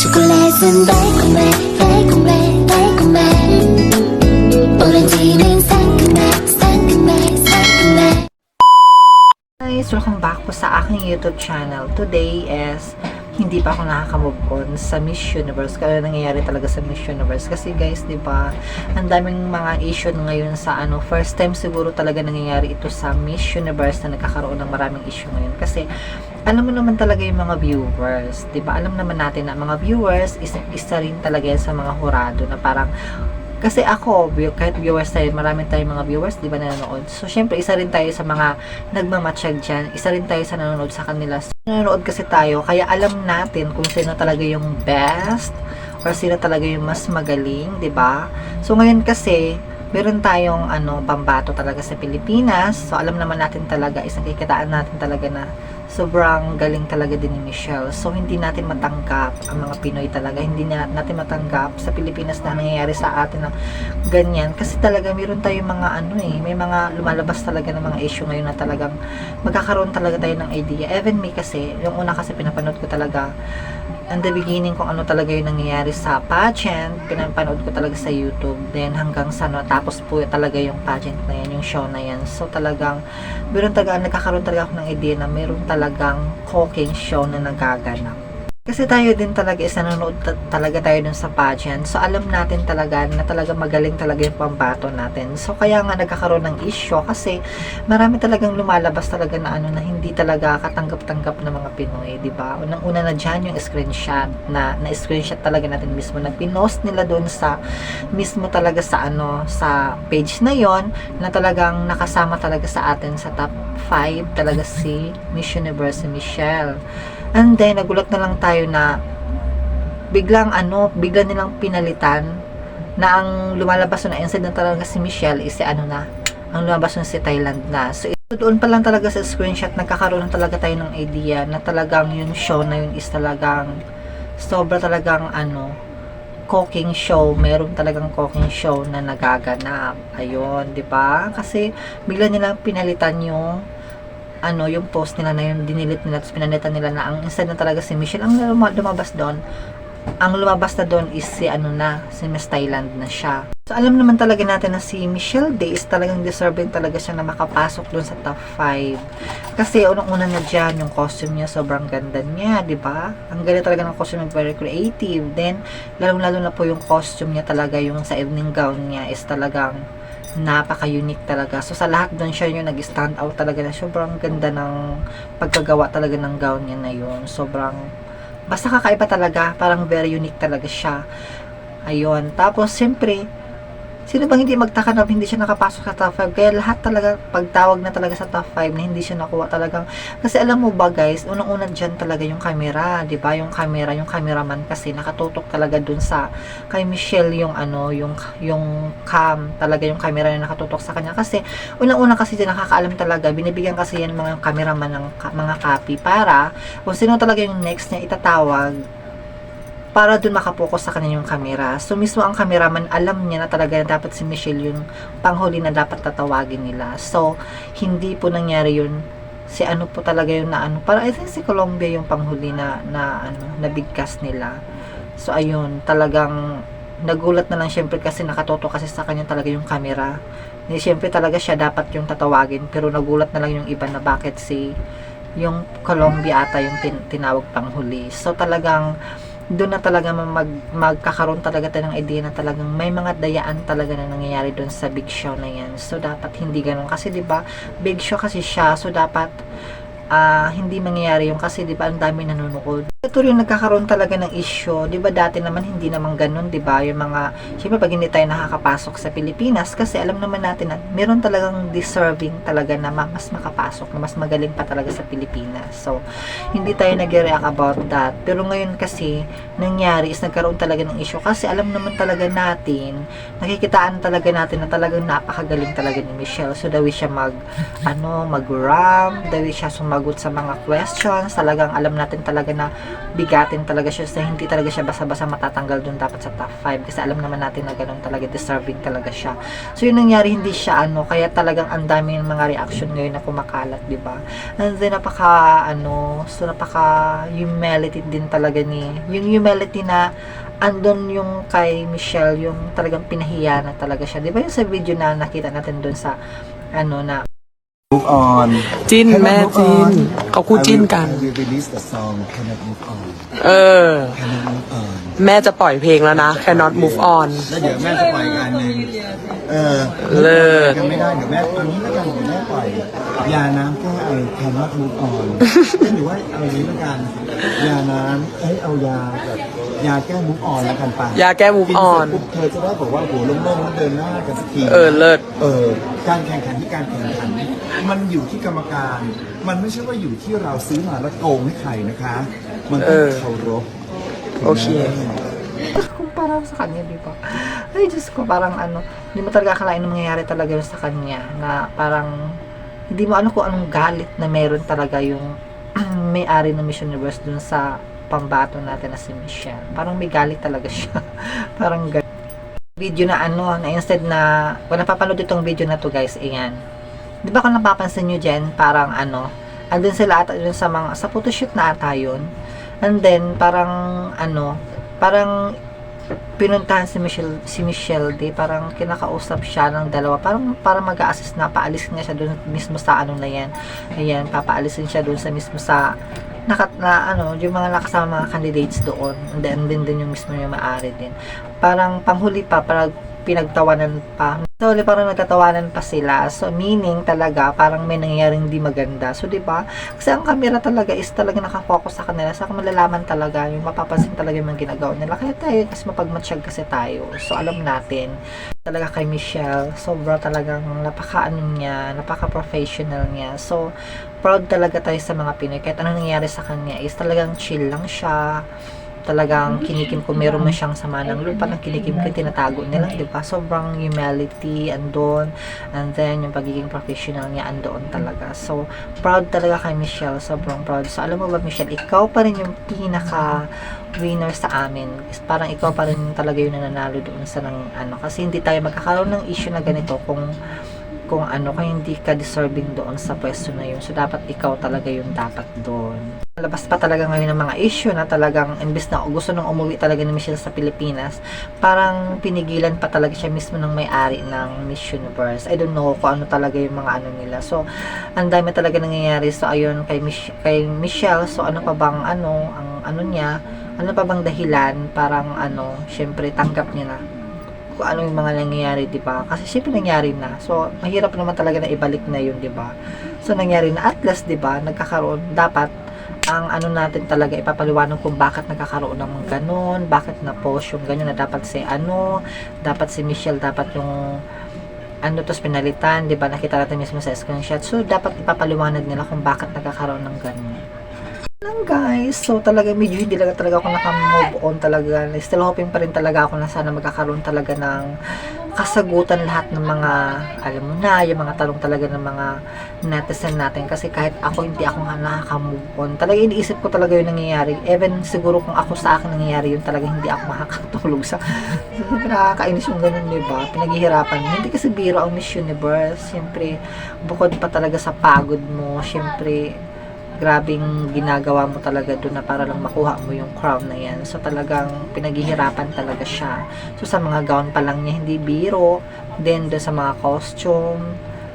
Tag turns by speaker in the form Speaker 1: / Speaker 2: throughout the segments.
Speaker 1: 초콜릿은 달콤해 달콤해 달콤해 오렌지는 상큼해 상큼해 상큼해
Speaker 2: Guys, welcome back po sa aking YouTube channel. Today is hindi pa ako nakaka-move on sa Miss Universe. Kaya nangyayari talaga sa Miss Universe. Kasi guys, di ba, ang daming mga issue ngayon sa ano, first time siguro talaga nangyayari ito sa Miss Universe na nagkakaroon ng maraming issue ngayon. Kasi, alam mo naman talaga yung mga viewers. Di ba, alam naman natin na mga viewers, isa, isa rin talaga yan sa mga hurado na parang, kasi ako, kahit viewers tayo, marami tayong mga viewers, di ba, nanonood. So, syempre, isa rin tayo sa mga nagmamatsyag dyan. Isa rin tayo sa nanonood sa kanila. Nanonood kasi tayo, kaya alam natin kung sino talaga yung best or sino talaga yung mas magaling, di ba? So, ngayon kasi, meron tayong ano, pambato talaga sa Pilipinas. So, alam naman natin talaga, isang kikitaan natin talaga na sobrang galing talaga din ni Michelle. So, hindi natin matanggap ang mga Pinoy talaga. Hindi na natin matanggap sa Pilipinas na nangyayari sa atin na ganyan. Kasi talaga, meron tayong mga ano eh, may mga lumalabas talaga ng mga issue ngayon na talagang magkakaroon talaga tayo ng idea. Even me kasi, yung una kasi pinapanood ko talaga and the beginning kung ano talaga yung nangyayari sa pageant, pinapanood ko talaga sa YouTube, then hanggang sa no, tapos po talaga yung pageant na yan, yung show na yan. So talagang, meron talaga, nagkakaroon talaga ako ng idea na meron talagang cooking show na nagaganap. Kasi tayo din talaga is nanonood ta- talaga tayo dun sa pageant. So, alam natin talaga na talaga magaling talaga yung pambato natin. So, kaya nga nagkakaroon ng issue kasi marami talagang lumalabas talaga na ano na hindi talaga katanggap-tanggap ng mga Pinoy, di ba? Unang-una na dyan yung screenshot na na-screenshot talaga natin mismo na pinost nila doon sa mismo talaga sa ano sa page na yon na talagang nakasama talaga sa atin sa top 5 talaga si Miss Universe Michelle. And then, nagulat na lang tayo na biglang ano, bigla nilang pinalitan na ang lumalabas na inside na talaga si Michelle is si ano na, ang lumabas na si Thailand na. So, ito doon pa lang talaga sa screenshot, nagkakaroon na talaga tayo ng idea na talagang yung show na yun is talagang sobra talagang ano, cooking show, meron talagang cooking show na nagaganap. Ayun, 'di ba? Kasi bigla nilang pinalitan yung ano, yung post nila na yun, dinilit nila, tapos pinalitan nila na ang instead na talaga si Michelle, ang luma- lumabas doon, ang lumabas na doon is si ano na, si Miss Thailand na siya. So, alam naman talaga natin na si Michelle Day is talagang deserving talaga siya na makapasok doon sa top 5. Kasi unang-una na dyan, yung costume niya, sobrang ganda niya, di ba? Ang ganda talaga ng costume niya, very creative. Then, lalong-lalo na po yung costume niya talaga, yung sa evening gown niya is talagang napaka-unique talaga. So, sa lahat doon siya yung nag-stand out talaga na sobrang ganda ng pagkagawa talaga ng gown niya na yun. Sobrang, basta kakaiba talaga. Parang very unique talaga siya. Ayun. Tapos, siyempre, sino bang hindi magtaka na hindi siya nakapasok sa top 5? Kaya lahat talaga, pagtawag na talaga sa top 5 na hindi siya nakuha talagang, kasi alam mo ba guys, unang-una dyan talaga yung camera, ba? Yung camera, yung cameraman kasi nakatutok talaga dun sa, kay Michelle yung ano, yung, yung cam, talaga yung camera na nakatutok sa kanya. Kasi, unang-una kasi dyan nakakaalam talaga, binibigyan kasi yan mga cameraman ng mga copy para, kung sino talaga yung next niya itatawag, para dun makapokus sa kanya yung camera. So, mismo ang cameraman, alam niya na talaga na dapat si Michelle yung panghuli na dapat tatawagin nila. So, hindi po nangyari yun. Si ano po talaga yung na ano, para I think si Colombia yung panghuli na, na ano, na nila. So, ayun, talagang nagulat na lang syempre kasi nakatoto kasi sa kanya talaga yung camera. Hindi, syempre talaga siya dapat yung tatawagin, pero nagulat na lang yung iba na bakit si yung Colombia ata yung tin, tinawag panghuli. So, talagang doon na talaga mag, magkakaroon talaga tayo ng idea na talagang may mga dayaan talaga na nangyayari doon sa big show na yan. So, dapat hindi ganun. Kasi, di ba big show kasi siya. So, dapat ah, hindi mangyayari yung kasi, di ba ang dami nanonood. Ito rin nagkakaroon talaga ng issue. Di ba dati naman hindi naman ganun, di ba? Yung mga, syempre pag hindi tayo nakakapasok sa Pilipinas, kasi alam naman natin na meron talagang deserving talaga na ma- mas makapasok, na mas magaling pa talaga sa Pilipinas. So, hindi tayo nag-react about that. Pero ngayon kasi, nangyari is nagkaroon talaga ng issue kasi alam naman talaga natin, nakikitaan talaga natin na talagang napakagaling talaga ni Michelle. So, dawi siya mag, ano, mag-ram, dawi siya sumagot sa mga questions. Talagang alam natin talaga na bigatin talaga siya sa hindi talaga siya basa-basa matatanggal dun dapat sa top 5 kasi alam naman natin na ganun talaga deserving talaga siya. So yun nangyari hindi siya ano kaya talagang ang dami ng mga reaction ngayon na kumakalat di ba? And then napaka ano so napaka humility din talaga ni yung humility na andon yung kay Michelle yung talagang pinahiya na talaga siya. Di ba yung sa video na nakita natin dun sa ano na
Speaker 3: move on
Speaker 4: จิ้น
Speaker 3: Cannot
Speaker 4: แม่
Speaker 3: move
Speaker 4: จิ้น
Speaker 3: on
Speaker 4: เขาคู่จิ้นกัน
Speaker 3: I will release the song Cannot Move On
Speaker 4: เออ
Speaker 3: Cannot Move On
Speaker 4: แม่จะปล่อยเพลงแล้วนะ cannot move on
Speaker 3: แล้วเดี๋ยวแม่จะปล่อยอีกอันหนึ่งเออ
Speaker 4: เลิศ
Speaker 3: ยังไม่ได้เดี๋ยวแม่อันนี้แล้วกันเดี๋ยวแม่ปล่อยยาน้ำแก้ไอ Cannot Move On หรือว่าเอาอย่างนี้แล้วกันยาน้ำเอ้ยเอายาแบบยาแก้ Move On แล้วกันไป
Speaker 4: ยาแก้ move
Speaker 3: กินเสร็จ
Speaker 4: on
Speaker 3: ปุ๊บเธอจะได้บอกว่าโหโล่งๆแล้วเดินหน้ากันสักที
Speaker 4: เออเลิศ
Speaker 3: เออ การแข่งขันที่การแข่งขัน มันอยู่ที่กรรมการ มันไม่ใช่ว่าอยู่ที่เราซื้อมาแล้วโกงให้ใครนะคะ มันต้
Speaker 4: เอ
Speaker 3: อง
Speaker 4: อ
Speaker 3: เคารพ
Speaker 4: โอเค
Speaker 2: kumpara sa kanya, di ba? Ay, Diyos ko, parang ano, hindi mo talaga akalain na mangyayari talaga yun sa kanya, na parang, hindi mo ano kung anong galit na meron talaga yung may-ari ng Miss Universe dun sa pambato natin na si Michelle. Parang may galit talaga siya. parang galit. Video na ano, na instead na, kung napapanood itong video na to guys, ayan. Di ba kung napapansin nyo dyan, parang ano, andun sila ata dun sa mga, sa photoshoot na ata yun. And then, parang, ano, parang pinuntahan si Michelle si Michelle di parang kinakausap siya ng dalawa parang para mag-a-assist na paalis nga siya doon mismo sa ano na yan ayan papaalisin siya doon sa mismo sa nakat na ano yung mga nakasama mga candidates doon and then din din yung mismo yung maari din. Parang panghuli pa parang pinagtawanan pa so huli parang nagtatawanan pa sila. So meaning talaga parang may nangyayaring di maganda. So di ba? Kasi ang camera talaga is talaga nakafocus sa kanila. Sa malalaman talaga yung mapapansin talaga yung ginagawa nila. Kaya tayo kasi mapagmatsyag kasi tayo. So alam natin. Talaga kay Michelle sobra talagang napaka ano niya napaka professional niya. So proud talaga tayo sa mga Pinoy. Kahit anong nangyari sa kanya is talagang chill lang siya talagang kinikim kung meron man siyang sama ng loob parang kinikim ko tinatago nila di ba? Sobrang humility andon and then yung pagiging professional niya andoon talaga. So proud talaga kay Michelle sobrang proud. So alam mo ba Michelle ikaw pa rin yung pinaka winner sa amin. Parang ikaw pa rin talaga yung nananalo doon sa ng ano. Kasi hindi tayo magkakaroon ng issue na ganito kung kung ano kung hindi ka deserving doon sa pwesto na yun. So dapat ikaw talaga yung dapat doon. Labas pa talaga ngayon ng mga issue na talagang imbes na gusto nang umuwi talaga ni Michelle sa Pilipinas parang pinigilan pa talaga siya mismo ng may-ari ng Miss Universe. I don't know kung ano talaga yung mga ano nila. So ang dami talaga nangyayari. So ayun kay, Mich- kay Michelle so ano pa bang ano ang ano niya ano pa bang dahilan? Parang ano syempre tanggap niya na kung ano yung mga nangyayari, di ba? Kasi syempre nangyari na. So, mahirap naman talaga na ibalik na yun, di ba? So, nangyari na at last, di ba? Nagkakaroon, dapat ang ano natin talaga ipapaliwanag kung bakit nagkakaroon ng ganun, bakit na post yung ganyan na dapat si ano, dapat si Michelle, dapat yung ano tos pinalitan, di ba? Nakita natin mismo sa screenshot. So, dapat ipapaliwanag nila kung bakit nagkakaroon ng ganun lang guys. So talaga medyo hindi lang talaga ako naka-move on talaga. Still hoping pa rin talaga ako na sana magkakaroon talaga ng kasagutan lahat ng mga alam mo na, yung mga tanong talaga ng mga netizen natin kasi kahit ako hindi ako nga nakaka-move on. Talaga iniisip ko talaga yung nangyayari. Even siguro kung ako sa akin nangyayari yun talaga hindi ako makakatulog sa nakakainis yung ganun, di ba? Pinaghihirapan. Hindi kasi biro ang Miss Universe. Siyempre, bukod pa talaga sa pagod mo, siyempre, grabing ginagawa mo talaga doon na para lang makuha mo yung crown na yan. So talagang pinaghihirapan talaga siya. So sa mga gown pa lang niya, hindi biro. Then doon sa mga costume,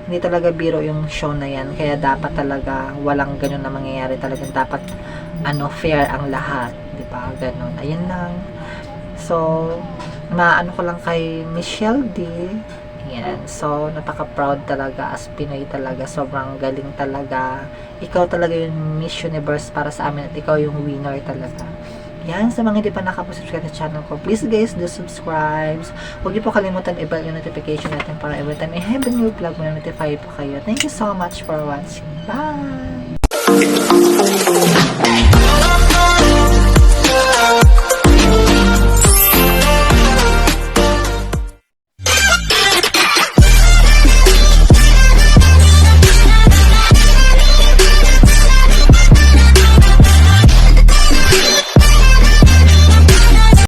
Speaker 2: hindi talaga biro yung show na yan. Kaya dapat talaga walang ganun na mangyayari. Talagang dapat ano, fair ang lahat. Di ba? Ganun. Ayan lang. So, maano ko lang kay Michelle D. Yan. So, napaka-proud talaga as Pinoy talaga. Sobrang galing talaga. Ikaw talaga yung Miss Universe para sa amin at ikaw yung winner talaga. Yan, sa mga hindi pa nakapag-subscribe sa channel ko, please guys, do subscribe. Huwag niyo po kalimutan i-bell yung notification natin para every time I have a new vlog, may notify po kayo. Thank you so much for watching. Bye!